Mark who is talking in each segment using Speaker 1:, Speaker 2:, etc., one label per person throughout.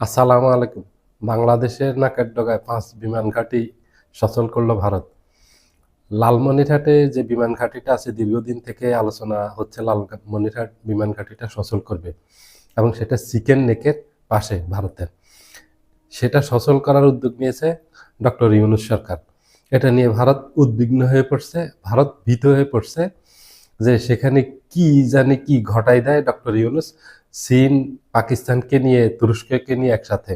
Speaker 1: আসসালামু আলাইকুম। বাংলাদেশের নাকের ডগায় পাঁচ বিমান ঘাঁটি সচল করল ভারত। লালমনিরহাটে যে বিমান ঘাঁটিটা আছে, দীর্ঘদিন থেকে আলোচনা হচ্ছে লালমনিরহাট বিমান ঘাঁটিটা সচল করবে এবং সেটা চিকেন নেকের পাশে ভারতের। সেটা সচল করার উদ্যোগ নিয়েছে ডক্টর ইউনুস সরকার। এটা নিয়ে ভারত উদ্বিগ্ন হয়ে পড়ছে, ভারত ভীত হয়ে পড়ছে যে সেখানে কি জানি কি ঘটাই দেয় ডক্টর ইউনুস। চীন, পাকিস্তানকে নিয়ে, তুরস্ককে নিয়ে একসাথে।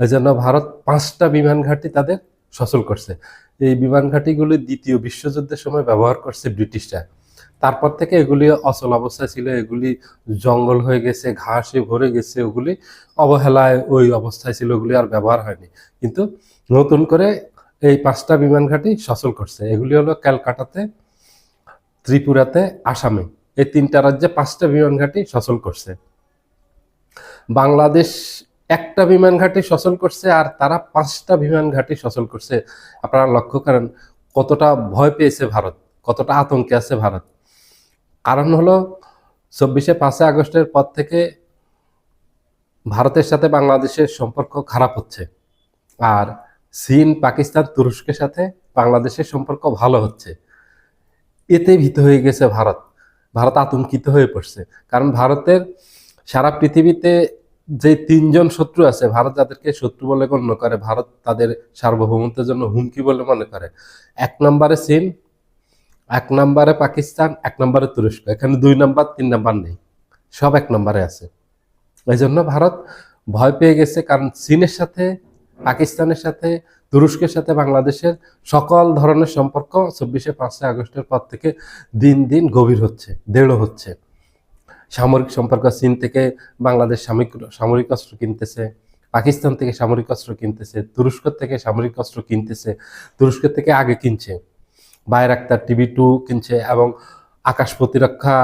Speaker 1: এই জন্য ভারত পাঁচটা বিমান ঘাঁটি তাদের সচল করছে। এই বিমান ঘাঁটিগুলি দ্বিতীয় বিশ্বযুদ্ধের সময় ব্যবহার করছে ব্রিটিশরা। তারপর থেকে এগুলি অচল অবস্থায় ছিল, এগুলি জঙ্গল হয়ে গেছে, ঘাসে ভরে গেছে, ওগুলি অবহেলায় ওই অবস্থায় ছিল, ওগুলি আর ব্যবহার হয়নি। কিন্তু নতুন করে এই পাঁচটা বিমান ঘাঁটি সচল করছে। এগুলি হলো ক্যালকাটাতে, ত্রিপুরাতে, আসামে। এই তিনটা রাজ্যে পাঁচটা বিমান ঘাঁটি সচল করছে। বাংলাদেশ একটা বিমান ঘাঁটি সচল করছে আর তারা পাঁচটা বিমান ঘাঁটি সচল করছে। আপনারা লক্ষ্য করেন কতটা ভয় পেয়েছে ভারত, কতটা আতঙ্কে আছে ভারত। কারণ হলো চব্বিশে পাঁচে আগস্টের পর থেকে ভারতের সাথে বাংলাদেশের সম্পর্ক খারাপ হচ্ছে আর চীন, পাকিস্তান, তুরস্কের সাথে বাংলাদেশের সম্পর্ক ভালো হচ্ছে। এতে ভীত হয়ে গেছে ভারত। ভারত আতঙ্কিত হয়ে পড়ছে। কারণ ভারতের সারা পৃথিবীতে যে তিনজন শত্রু আছে, ভারত যাদেরকে শত্রু বলে গণ্য করে, ভারত তাদের সার্বভৌমত্বের জন্য হুমকি বলে মনে করে। এক নম্বরে চীন, এক নম্বরে পাকিস্তান, এক নম্বরে তুরস্ক। এখানে দুই নম্বর, তিন নম্বর নেই। সব এক নম্বরে আছে। এই জন্য ভারত ভয় পেয়ে গেছে, কারণ চীনের সাথে পাকিস্তানের সাথে, তুরস্কের সাথে, বাংলাদেশের সকল ধরনের সম্পর্ক চব্বিশে পাঁচই আগস্টের পর থেকে দিন দিন গভীর হচ্ছে, দৃঢ় হচ্ছে। সামরিক সম্পর্ক চীন থেকে বাংলাদেশ সামরিক সামরিক অস্ত্র কিনতেছে, পাকিস্তান থেকে সামরিক অস্ত্র কিনতেছে, তুরস্ক থেকে সামরিক অস্ত্র কিনতেছে, তুরস্ক থেকে আগে কিনছে। বায়রাক্তার টিভি টু কিনছে এবং আকাশ প্রতিরক্ষা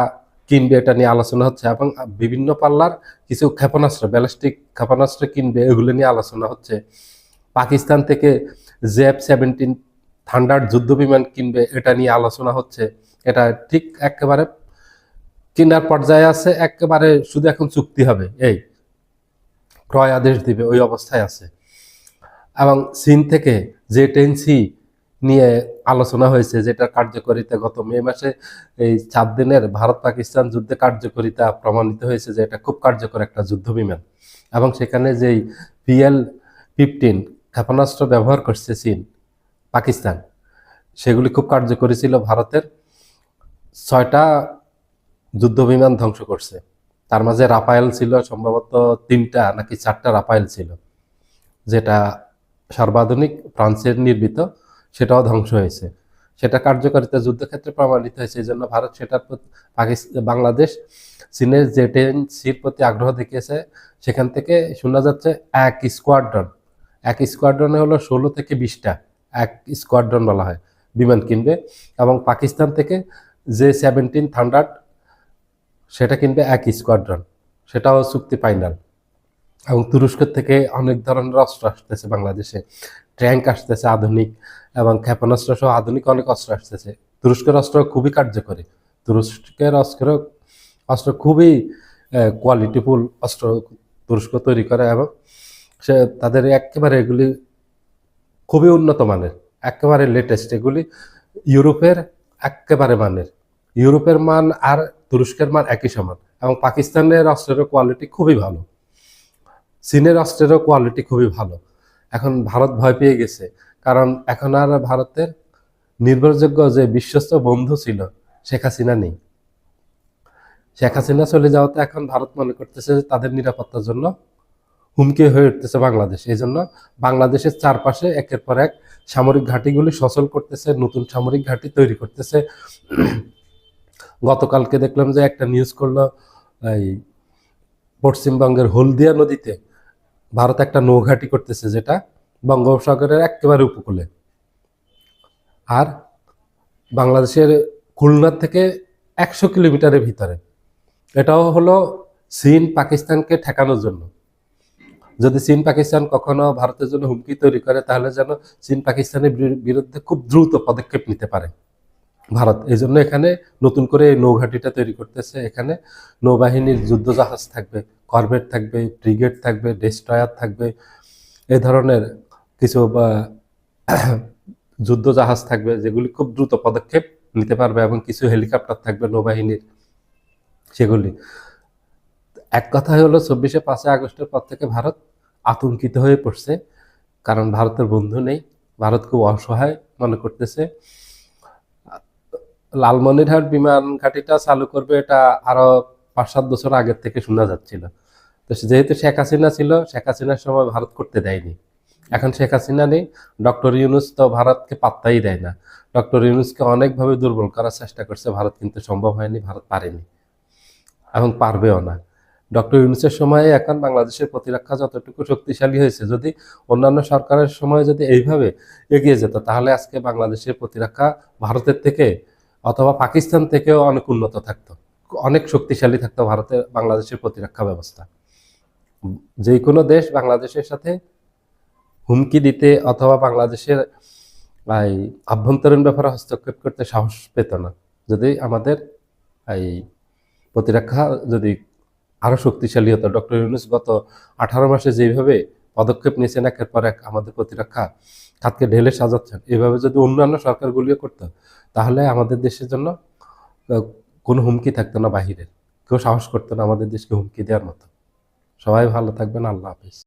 Speaker 1: কিনবে এটা নিয়ে আলোচনা হচ্ছে এবং বিভিন্ন পাল্লার কিছু ক্ষেপণাস্ত্র, ব্যালিস্টিক ক্ষেপণাস্ত্র কিনবে, এগুলো নিয়ে আলোচনা হচ্ছে। পাকিস্তান থেকে জেফ সেভেন্টিন থান্ডার যুদ্ধ বিমান কিনবে, এটা নিয়ে আলোচনা হচ্ছে। এটা ঠিক একেবারে কেনার পর্যায়ে আছে, একেবারে শুধু এখন চুক্তি হবে, এই ক্রয় আদেশ দিবে, ওই অবস্থায় আছে। এবং চীন থেকে যে টেনসি নিয়ে আলোচনা হয়েছে যেটা কার্যকরিতা গত মে মাসে এই চার দিনের ভারত পাকিস্তান যুদ্ধে কার্যকরিতা প্রমাণিত হয়েছে যে এটা খুব কার্যকর একটা যুদ্ধ বিমান এবং সেখানে যেই পিএল ফিফটিন ক্ষেপণাস্ত্র ব্যবহার করছে চীন, পাকিস্তান, সেগুলি খুব কার্যকরী ছিল। ভারতের ছয়টা যুদ্ধ বিমান ধ্বংস করছে। তার মাঝে রাফায়েল ছিল, সম্ভবত তিনটা নাকি চারটা রাফায়েল ছিল, যেটা সর্বাধুনিক, ফ্রান্সের নির্মিত সেটাও ধ্বংস হয়েছে। সেটা কার্যকারিতা যুদ্ধক্ষেত্রে প্রমাণিত হয়েছে। এই জন্য ভারত সেটার পাকিস্তান বাংলাদেশ, চীনের যে টেন্সির প্রতি আগ্রহ দেখিয়েছে। সেখান থেকে শোনা যাচ্ছে, এক স্কোয়াড্রন। এক স্কোয়াড্রনে হলো ষোলো থেকে বিশটা। এক স্কোয়াড্রন বলা হয়, বিমান কিনবে এবং পাকিস্তান থেকে যে সেভেন্টিন থান্ডার্ড সেটা কিনবে এক স্কোয়াড্রন। সেটাও চুক্তি ফাইনাল। এবং তুরস্কের থেকে অনেক ধরনের অস্ত্র আসতেছে বাংলাদেশে। ট্যাঙ্ক আসতেছে আধুনিক এবং ক্ষেপণাস্ত্র সহ আধুনিক অনেক অস্ত্র আসতেছে। তুরস্কের অস্ত্র খুবই কার্যকরী। তুরস্কের অস্ত্র অস্ত্র খুবই কোয়ালিটিফুল অস্ত্র তুরস্ক তৈরি করে এবং সে তাদের একেবারে এগুলি খুবই উন্নত মানের। একেবারে লেটেস্ট এগুলি ইউরোপের একেবারে মানের। ইউরোপের মান আর তুরস্কের মান একই সমান এবং পাকিস্তানের অস্ত্রের কোয়ালিটি খুবই ভালো। চীনের অস্ত্রেরও কোয়ালিটি খুবই ভালো। এখন ভারত ভয় পেয়ে গেছে। কারণ এখন আর ভারতের নির্ভরযোগ্য যে বিশ্বস্ত বন্ধু ছিল, শেখ হাসিনা নেই। শেখ হাসিনা চলে যাওয়াতে এখন ভারত মনে করতেছে তাদের নিরাপত্তার জন্য হুমকি হয়ে উঠতেছে বাংলাদেশ। এই জন্য বাংলাদেশের চারপাশে একের পর এক সামরিক ঘাঁটিগুলি সচল করতেছে, নতুন সামরিক ঘাঁটি তৈরি করতেছে। গতকালকে দেখলাম যে একটা নিউজ করল, এই পশ্চিমবঙ্গের হলদিয়া নদীতে ভারত একটা নৌঘাটি করতেছে যেটা বঙ্গোপসাগরের একেবারে উপকূলে। আর বাংলাদেশের খুলনার থেকে একশো কিলোমিটারের ভিতরে। এটাও হলো চীন পাকিস্তানকে ঠেকানোর জন্য। যদি চীন পাকিস্তান কখনো ভারতের জন্য হুমকি তৈরি করে, তাহলে যেন চীন পাকিস্তানের বিরুদ্ধে খুব দ্রুত পদক্ষেপ নিতে পারে। ভারত। এই জন্য এখানে নতুন করে নৌঘাটিটা তৈরি করতেছে। এখানে নৌবাহিনীর যুদ্ধ জাহাজ থাকবে করভেট থাকবে ব্রিগেড থাকবে ডেস্ট্রয়ার থাকবে এ ধরনের কিছু বা, যুদ্ধ জাহাজ থাকবে যেগুলি খুব দ্রুত পদক্ষেপ নিতে পারবে এবং কিছু হেলিকপ্টার থাকবে নৌবাহিনীর সেগুলি। এক কথায় হলো চব্বিশে পাঁচই আগস্টের পর থেকে ভারত আতঙ্কিত হয়ে পড়ছে কারণ ভারতের বন্ধু নেই। ভারত খুব অসহায় মনে করতেছে। লালমনিরহাট বিমান ঘাঁটিটা চালু করবে এটা আরও পাঁচ সাত বছর আগের থেকে শোনা যাচ্ছিল। তো যেহেতু শেখ হাসিনা ছিল, শেখ হাসিনার সময় ভারত করতে দেয়নি। এখন শেখ হাসিনা নেই, ডক্টর ইউনুস তো ভারতকে পাত্তাই দেয় না। ডক্টর ইউনুসকে অনেকভাবে দুর্বল করার চেষ্টা করছে, ভারত কিন্তু সম্ভব হয়নি, ভারত পারেনি এবং পারবেও না। ডক্টর ইউনুসের সময়ে এখন বাংলাদেশের প্রতিরক্ষা যতটুকু শক্তিশালী হয়েছে, যদি অন্যান্য সরকারের সময় যদি এইভাবে এগিয়ে যেত, তাহলে আজকে বাংলাদেশের প্রতিরক্ষা ভারতের থেকে অথবা পাকিস্তান থেকেও অনেক উন্নত থাকতো। অনেক শক্তিশালী থাকতো ভারতের, বাংলাদেশের প্রতিরক্ষা ব্যবস্থা। যে কোনো দেশ বাংলাদেশের সাথে হুমকি দিতে অথবা বাংলাদেশের এই আভ্যন্তরীণ ব্যাপারে হস্তক্ষেপ করতে সাহস পেত না। যদি আমাদের এই প্রতিরক্ষা যদি আরও শক্তিশালী হতো, ডক্টর ইউনুস গত আঠারো মাসে যেভাবে পদক্ষেপ নিয়েছেন, একের পর এক আমাদের প্রতিরক্ষা খাতকে ঢেলে সাজাচ্ছেন। এভাবে যদি অন্যান্য সরকারগুলিও করতো, তাহলে আমাদের দেশের জন্য কোনো হুমকি থাকতো না বাহিরের। কেউ সাহস করতো না আমাদের দেশকে হুমকি দেওয়ার মতো। সবাই ভালো থাকবেন, আল্লাহ হাফিজ।